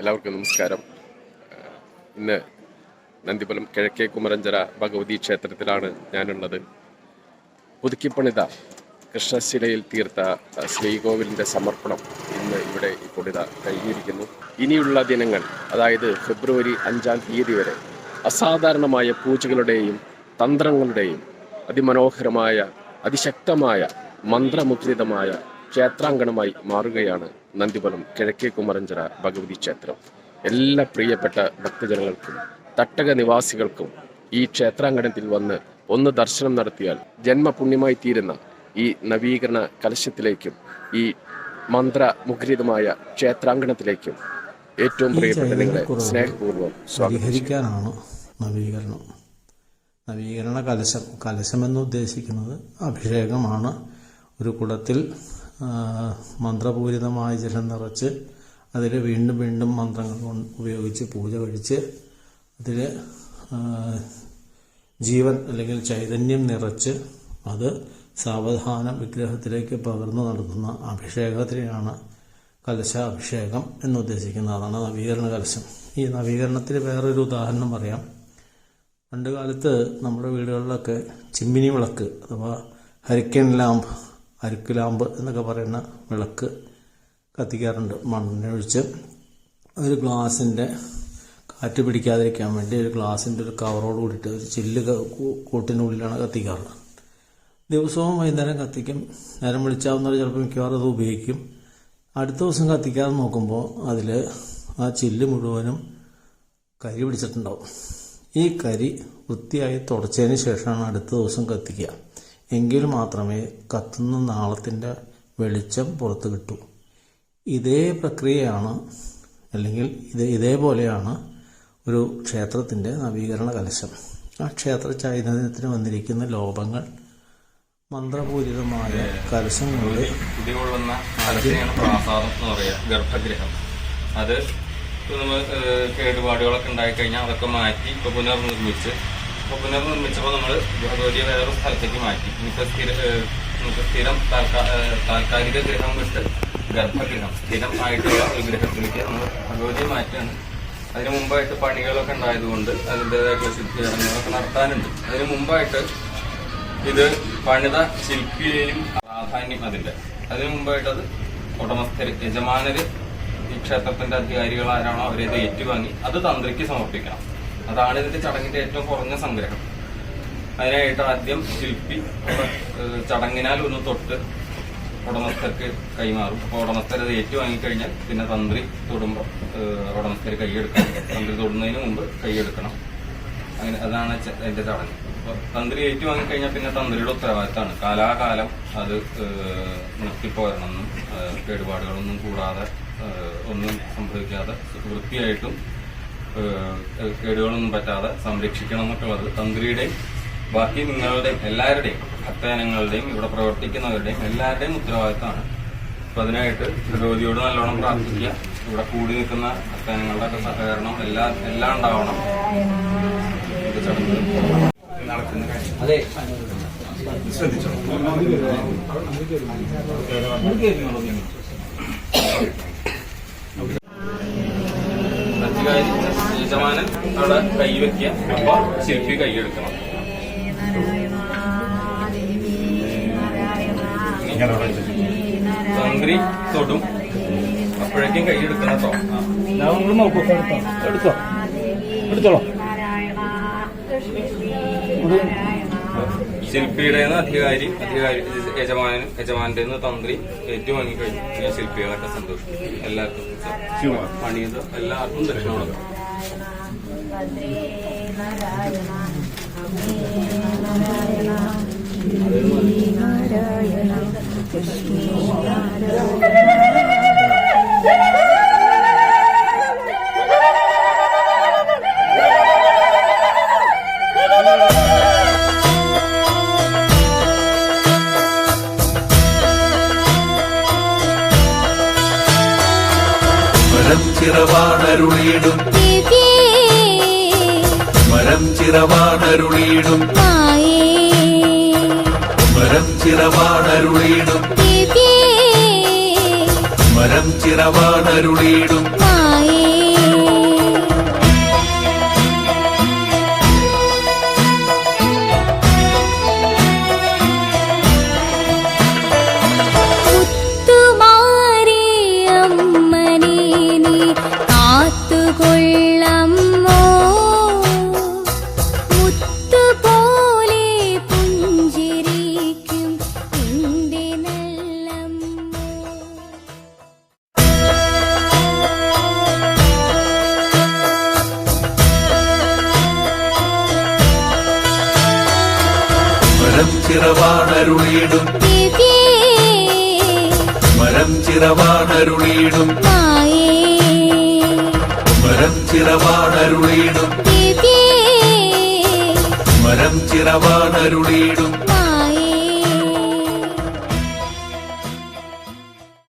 എല്ലാവർക്കും നമസ്കാരം. ഇന്ന് നന്ദിപുരം കിഴക്കേ കുമരഞ്ചര ഭഗവതി ക്ഷേത്രത്തിലാണ് ഞാനുള്ളത്. പുതുക്കിപ്പണിത കൃഷ്ണശിലയിൽ തീർത്ത ശ്രീകോവിലിന്റെ സമർപ്പണം ഇന്ന് ഇവിടെ ഇപ്പോൾ ഇതാ കഴിഞ്ഞിരിക്കുന്നു. ഇനിയുള്ള ദിനങ്ങൾ അതായത് ഫെബ്രുവരി അഞ്ചാം തീയതി വരെ അസാധാരണമായ പൂജകളുടെയും തന്ത്രങ്ങളുടെയും അതിമനോഹരമായ അതിശക്തമായ മന്ത്രമുദ്രിതമായ ക്ഷേത്രാങ്കണമായി മാറുകയാണ് നന്ദിപുരം കിഴക്കേ കുമരഞ്ചിറ ഭഗവതി ക്ഷേത്രം. എല്ലാ പ്രിയപ്പെട്ട ഭക്തജനങ്ങൾക്കും തട്ടക നിവാസികൾക്കും ഈ ക്ഷേത്രാങ്കണത്തിൽ വന്ന് ഒന്ന് ദർശനം നടത്തിയാൽ ജന്മപുണ്യമായി തീരുന്ന ഈ നവീകരണ കലശത്തിലേക്കും ഈ മന്ത്രമുഖരിതമായ ക്ഷേത്രാങ്കണത്തിലേക്കും ഏറ്റവും പ്രിയപ്പെട്ട നിങ്ങളെ സ്നേഹപൂർവം സ്വാഗതം നവീകരണം. നവീകരണ കലശം കലശമെന്ന് ഉദ്ദേശിക്കുന്നത് അഭിഷേകമാണ്. ഒരു കുടത്തിൽ മന്ത്രപൂരിതമായ ജലം നിറച്ച് അതിൽ വീണ്ടും വീണ്ടും മന്ത്രങ്ങൾ ഉപയോഗിച്ച് പൂജ കഴിച്ച് അതിൽ ജീവൻ അല്ലെങ്കിൽ ചൈതന്യം നിറച്ച് അത് സാവധാനം വിഗ്രഹത്തിലേക്ക് പകർന്നു നടത്തുന്ന അഭിഷേകത്തിനെയാണ് കലശാഭിഷേകം എന്നുദ്ദേശിക്കുന്നത് അതാണ് നവീകരണ കലശം. ഈ നവീകരണത്തിന് വേറൊരു ഉദാഹരണം പറയാം. പണ്ട് കാലത്ത് നമ്മുടെ വീടുകളിലൊക്കെ ചിമ്മിനി വിളക്ക് അഥവാ ഹരിക്കൻ ലാമ്പ് അരുക്ക് ലാമ്പ് എന്നൊക്കെ പറയുന്ന വിളക്ക് കത്തിക്കാറുണ്ട്. മണ്ണൊഴിച്ച് ഒരു ഗ്ലാസിന്റെ കാറ്റ് പിടിക്കാതിരിക്കാൻ വേണ്ടി ഒരു ഗ്ലാസിന്റെ ഒരു കവറോട് കൂടിയിട്ട് ഒരു ചില്ല് കൂട്ടിനുള്ളിലാണ് കത്തിക്കാറുള്ളത്. ദിവസവും വൈകുന്നേരം കത്തിക്കും. നേരം വിളിച്ചാവുന്നവർ ചിലപ്പോൾ മിക്കവാറും അത് ഉപയോഗിക്കും. അടുത്ത ദിവസം കത്തിക്കാതെ നോക്കുമ്പോൾ അതിൽ ആ ചില്ല് മുഴുവനും കരി പിടിച്ചിട്ടുണ്ടാവും. ഈ കരി വൃത്തിയായി തുടച്ചതിന് ശേഷമാണ് അടുത്ത ദിവസം കത്തിക്കുക. എങ്കിൽ മാത്രമേ കത്തുന്ന നാളത്തിന്റെ വെളിച്ചം പുറത്തു കിട്ടൂ. ഇതേ പ്രക്രിയയാണ് അല്ലെങ്കിൽ ഇത് ഇതേപോലെയാണ് ഒരു ക്ഷേത്രത്തിന്റെ നവീകരണ കലശം. ആ ക്ഷേത്ര ചൈതന്യത്തിന് വന്നിരിക്കുന്ന ലോപങ്ങൾ മന്ത്രപൂരിതമായ കലശങ്ങളുടെ കുടികൊള്ളുന്ന കലശയാണ് പ്രാസാദം എന്ന് പറയുക ഗർഭഗൃഹം. അത് നമ്മൾ കേടുപാടുകളൊക്കെ ഉണ്ടായിക്കഴിഞ്ഞാൽ അതൊക്കെ മാറ്റി ഇപ്പൊ പുനർനിർമ്മിച്ച് പുനർനിർമ്മിച്ചപ്പോൾ നമ്മൾ ഭഗവതിയെ വേറൊരു സ്ഥലത്തേക്ക് മാറ്റി. നമുക്ക് സ്ഥിര നമുക്ക് സ്ഥിരം താൽക്കാലിക ഗൃഹം വിട്ട് ഗർഭഗൃഹം സ്ഥിരം ആയിട്ടുള്ള ഒരു ഗൃഹത്തിലേക്ക് നമ്മൾ ഭഗവതിയെ മാറ്റാണ് അതിന് മുമ്പായിട്ട് പണികളൊക്കെ ഉണ്ടായതുകൊണ്ട് അതിന്റെതായിട്ടുള്ള ശുദ്ധീകരണങ്ങളൊക്കെ നടത്താനുണ്ട്. അതിന് മുമ്പായിട്ട് ഇത് പണിത ശില്പിയെയും പ്രാധാന്യം അതിന്റെ അതിനു മുമ്പായിട്ട് അത് ഉടമസ്ഥര് യജമാനര് ഈ ക്ഷേത്രത്തിന്റെ അധികാരികൾ ആരാണോ അവരെ ഏറ്റുവാങ്ങി അത് തന്ത്രിക്ക് സമർപ്പിക്കണം. അതാണ് ഇതിന്റെ ചടങ്ങിന്റെ ഏറ്റവും കുറഞ്ഞ സംഗ്രഹം. അതിനായിട്ട് ആദ്യം ശില്പി ചടങ്ങിനാൽ ഒന്ന് തൊട്ട് ഉടമസ്ഥർക്ക് കൈമാറും. അപ്പോൾ ഉടമസ്ഥർ അത് ഏറ്റുവാങ്ങിക്കഴിഞ്ഞാൽ പിന്നെ തന്ത്രി തൊടുമ്പോൾ ഉടമസ്ഥർ കൈയെടുക്കണം. തന്ത്രി തൊടുന്നതിന് മുമ്പ് കൈയെടുക്കണം. അങ്ങനെ അതാണ് അതിന്റെ ചടങ്ങ്. അപ്പൊ തന്ത്രി ഏറ്റുവാങ്ങിക്കഴിഞ്ഞാൽ പിന്നെ തന്ത്രിയുടെ ഉത്തരവാദിത്തമാണ് കാലാകാലം അത് നിർത്തിപ്പോരണമെന്നും കേടുപാടുകളൊന്നും കൂടാതെ ഒന്നും സംഭവിക്കാതെ വൃത്തിയായിട്ടും കേടുകളൊന്നും പറ്റാതെ സംരക്ഷിക്കണം എന്നൊക്കെ ഉള്ളത്. തന്ത്രിയുടെയും ബാക്കി നിങ്ങളുടെയും എല്ലാവരുടെയും ഭക്തജനങ്ങളുടെയും ഇവിടെ പ്രവർത്തിക്കുന്നവരുടെയും എല്ലാവരുടെയും ഉത്തരവാദിത്തമാണ്. അപ്പൊ അതിനായിട്ട് ഭഗവതിയോട് നല്ലോണം പ്രാർത്ഥിക്കുക. ഇവിടെ കൂടി നിൽക്കുന്ന ഭക്തജനങ്ങളുടെ ഒക്കെ സഹകരണം എല്ലാ എല്ലാം ഉണ്ടാവണം. അതെ. അധികാരി യജമാനൻ കൈ കൈവയ്ക്കുക അപ്പൊ ശില്പി കൈയെടുക്കണം തന്ത്രി തൊടും. അപ്പോഴേക്കും കൈയെടുക്കണം കേട്ടോ. നിങ്ങൾ നോക്കൂ എടുത്തോ എടുത്തോ. എടുത്തോളോ. ശില്പിയുടെ അധികാരി അധികാരി യജമാനൻ യജമാന്റെ തന്ത്രി ഏറ്റവും കഴിഞ്ഞു. ഈ ശില്പികളൊക്കെ സന്തോഷിക്കും എല്ലാവർക്കും പണിയത് എല്ലാവർക്കും ദക്ഷിണ കൊടുക്കണം മരം ചിറവാണരുളിയിടും ദിവ്യേ മരം ചിറവാണരുളിയിടും മായേ. മരം കുമരം ചിറവാണരുളീടും കുമരം ചിറവാണരുളിയിടും. ചിറവാണരുളിയിടും ദിവ്യേ മരം ചിറവാണരുളിയിടും മരം ചിറവാണരുളിയിടും മരം ചിറവാണരുളിയിടും